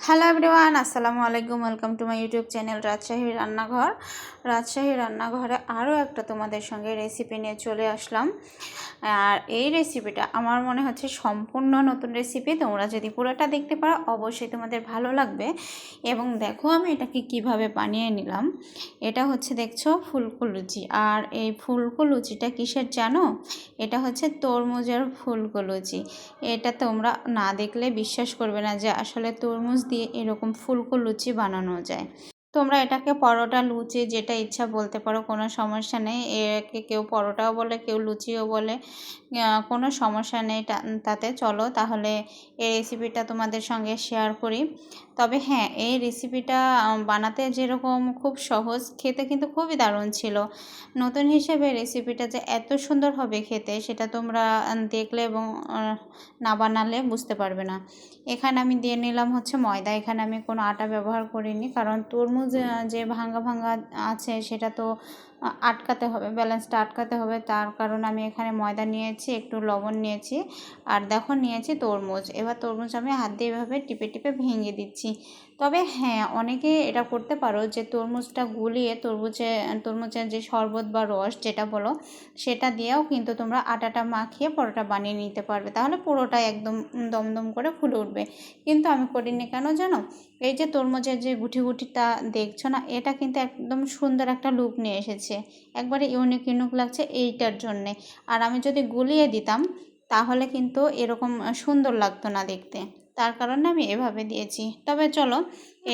Hello everyone আসসালামু আলাইকুম welcome to my YouTube channel Rajshahi Rannaghor. Rajshahi রান্নাঘরে আরও একটা তোমাদের সঙ্গে রেসিপি নিয়ে চলে আসলাম। আর এই রেসিপিটা আমার মনে হচ্ছে সম্পূর্ণ নতুন রেসিপি তোমরা যদি পুরোটা দেখতে পারো, অবশ্যই তোমাদের ভালো লাগবে। এবং দেখো আমি এটাকে কীভাবে বানিয়ে নিলাম। এটা হচ্ছে দেখছ ফুলকো লুচি আর এই ফুলকো লুচিটা কিসের জানো? এটা হচ্ছে তরমুজের ফুলকো লুচি এটা তোমরা না দেখলে বিশ্বাস করবে না যে আসলে তরমুজ দিয়ে এরকম ফুলকো লুচি বানানো যায়। তোমরা এটাকে পরোটা লুচি যেটা ইচ্ছা বলতে পারো, কোনো সমস্যা নেই। একে কেউ পরোটাও বলে, কেউ লুচিও বলে কোনো সমস্যা নেই তাতে। চলো তাহলে এই রেসিপিটা তোমাদের সঙ্গে শেয়ার করি। তবে হ্যাঁ এই রেসিপিটা বানাতে যেরকম খুব সহজ, খেতে কিন্তু খুবই দারুণ ছিল। নতুন হিসেবে রেসিপিটা যে এত সুন্দর হবে খেতে, সেটা তোমরা দেখলে এবং না বানালে বুঝতে পারবে না। এখানে আমি দিয়ে নিলাম হচ্ছে ময়দা। এখানে আমি কোনো আটা ব্যবহার করিনি, কারণ তরমুজ যে ভাঙ্গা ভাঙ্গা আছে, সেটা তো আটকাতে হবে ব্যালেন্সটা আটকাতে হবে। তার কারণ আমি এখানে ময়দা নিয়েছি, একটু লবণ নিয়েছি, আর দেখো নিয়েছি তরমুজ। এবার তরমুজ আমি হাত দিয়ে এভাবে টিপে টিপে ভেঙে দিচ্ছি। তবে হ্যাঁ অনেকে এটা করতে পারো যে তরমুজটা গুলিয়ে তরমুজে, তরমুজের যে শরবত বা রস যেটা বলো, সেটা দিয়েও কিন্তু তোমরা আটাটা মাখিয়ে পরোটা বানিয়ে নিতে পারবে। তাহলে পুরোটাই একদম দমদম করে ফুলে উঠবে। কিন্তু আমি করিনি কেন জানো? এই যে তরমুজের যে গুটি গুটিটা দেখছ না, এটা কিন্তু একদম সুন্দর একটা লুক নিয়ে এসেছে। একবারে ইউনিক ইউনিক লাগছে এইটার জন্যে। আর আমি যদি গুলিয়ে দিতাম, তাহলে কিন্তু এরকম সুন্দর লাগতো না দেখতে। তার কারণে আমি এভাবে দিয়েছি। তবে চলো,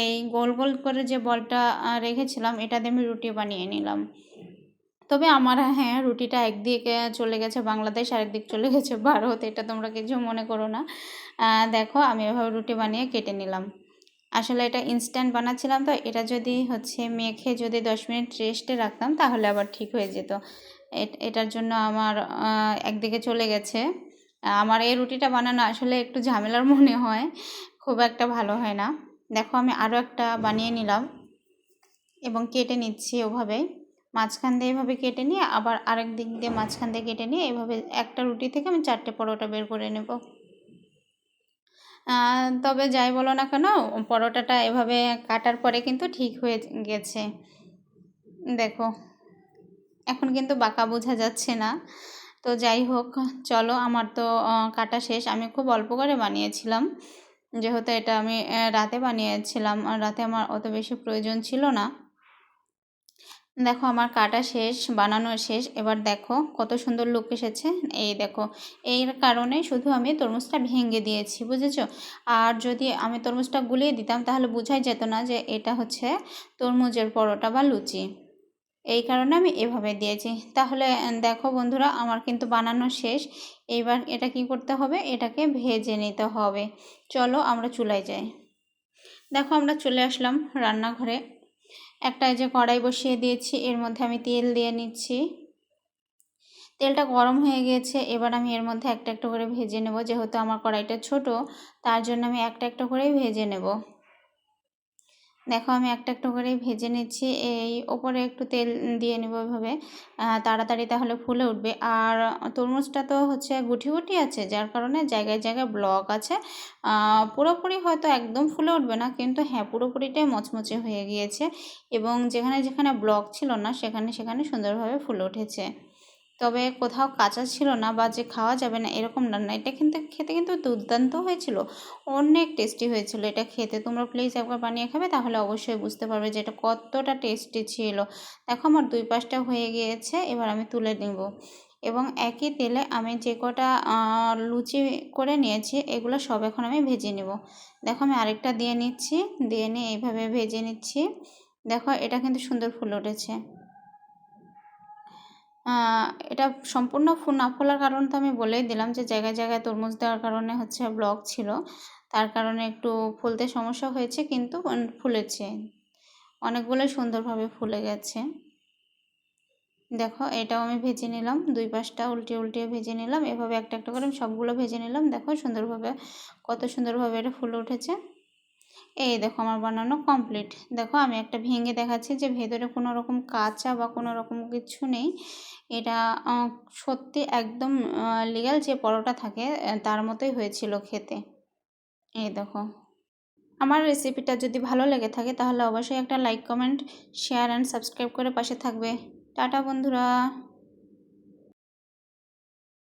এই গোল গোল করে যে বলটা রেখেছিলাম, এটা দিয়ে আমি রুটি বানিয়ে নিলাম। তবে আমার হ্যাঁ রুটিটা একদিকে চলে গেছে, বাংলাদেশ আরেকদিক চলে গেছে, ভারত, এটা তোমরা কিছু মনে করো না। দেখো, আমি এভাবে রুটি বানিয়ে কেটে নিলাম। আসলে এটা ইনস্ট্যান্ট বানাচ্ছিলাম, তো এটা যদি হচ্ছে মেখে যদি দশ মিনিট রেস্টে রাখতাম, তাহলে আবার ঠিক হয়ে যেত। এটার জন্য আমার একদিকে চলে গেছে। আমার এই রুটিটা বানানো আসলে একটু ঝামেলার মনে হয়, খুব একটা ভালো হয় না। দেখো, আমি আরও একটা বানিয়ে নিলাম এবং কেটে নিচ্ছি ওভাবে। মাঝখান দিয়ে এভাবে কেটে নিয়ে আবার আরেক দিক দিয়ে মাঝখান দিয়ে কেটে নিয়ে এভাবে একটা রুটি থেকে আমি চারটে পরোটা বের করে নেব। তবে যাই বলো না কেন, পরোটাটা এভাবে কাটার পরে কিন্তু ঠিক হয়ে গেছে। দেখো, এখন কিন্তু বাঁকা বোঝা যাচ্ছে না। তো যাই হোক, চলো আমার তো কাটা শেষ। আমি খুব অল্প করে বানিয়েছিলাম। যেহেতু এটা আমি রাতে বানিয়েছিলাম রাতে আমার অত বেশি প্রয়োজন ছিল না। দেখো আমার কাটা শেষ, বানানো শেষ। এবার দেখো কত সুন্দর লুক এসেছে। এই দেখো, এর কারণে শুধু আমি তরমুজটা ভেঙে দিয়েছি, বুঝেছ? আর যদি আমি তরমুজটা গুলিয়ে দিতাম, তাহলে বোঝাই যেত না যে এটা হচ্ছে তরমুজের পরোটা বা লুচি। এই কারণে আমি এভাবে দিয়েছি। তাহলে দেখো বন্ধুরা, আমার কিন্তু বানানো শেষ। এইবার এটা কি করতে হবে? এটাকে ভেজে নিতে হবে। চলো আমরা চুলায় যাই। দেখো, আমরা চলে আসলাম রান্নাঘরে। একটা যে কড়াই বসিয়ে দিয়েছি, এর মধ্যে আমি তেল দিয়ে নিচ্ছি। তেলটা গরম হয়ে গিয়েছে এবার আমি এর মধ্যে একটা একটা করে ভেজে নেব। যেহেতু আমার কড়াইটা ছোট, তার জন্য আমি একটা একটা করেই ভেজে নেব। দেখো আমি একটা, একটু করে ভেজে নিচ্ছি। এই ওপরে একটু তেল দিয়ে নেব এভাবে। তাড়াতাড়ি তাহলে ফুলে উঠবে। আর তরমুজটা তো হচ্ছে গুটি গুটি আছে, যার কারণে জায়গায় জায়গায় ব্লক আছে। পুরোপুরি হয়তো একদম ফুলে উঠবে না, কিন্তু হ্যাঁ পুরোপুরিটাই মচমচে হয়ে গিয়েছে। এবং যেখানে যেখানে ব্লক ছিল না, সেখানে সেখানে সুন্দরভাবে ফুলে উঠেছে। তবে কোথাও কাঁচা ছিল না বা যে খাওয়া যাবে না, এরকম রান্না এটা কিন্তু খেতে কিন্তু দুর্দান্ত হয়েছিল। অনেক টেস্টি হয়েছিল এটা খেতে। তোমরা প্লিজ একবার বানিয়ে খাবে, তাহলে অবশ্যই বুঝতে পারবে যে এটা কতটা টেস্টি ছিল। দেখো আমার দুই পাশটা হয়ে গিয়েছে, এবার আমি তুলে নেব। এবং একই তেলে আমি যে কটা লুচি করে নিয়েছি, এগুলো সব এখন আমি ভেজে নেব। দেখো আমি আরেকটা দিয়ে নিচ্ছি, দিয়ে নিয়ে এইভাবে ভেজে নিচ্ছি। দেখো এটা কিন্তু সুন্দর ফুল উঠেছে। এটা সম্পূর্ণ না ফোলার কারণ তো আমি বলেই দিলাম যে জায়গায় জায়গায় তরমুজ দেওয়ার কারণে হচ্ছে ব্লক ছিল। তার কারণে একটু ফুলতে সমস্যা হয়েছে কিন্তু ফুলেছে। অনেকগুলোই সুন্দরভাবে ফুলে গেছে। দেখো এটাও আমি ভেজে নিলাম, দুই পাশটা উল্টে উল্টে ভেজে নিলাম। এভাবে একটা একটা করে আমি সবগুলো ভেজে নিলাম। দেখো সুন্দরভাবে, কত সুন্দরভাবে এটা ফুলে উঠেছে। এই দেখো আমার বানানো কমপ্লিট দেখো আমি একটা ভেঙে দেখাচ্ছি যে ভেতরে কোনো রকম কাঁচা বা কোনো রকম কিছু নেই। এটা সত্যি একদম লিগাল যে পরোটা থাকে তার মতোই হয়েছিল খেতে। এই দেখো। আমার রেসিপিটা যদি ভালো লেগে থাকে তাহলে অবশ্যই একটা like comment share and subscribe করে পাশে থাকবে। টাটা বন্ধুরা।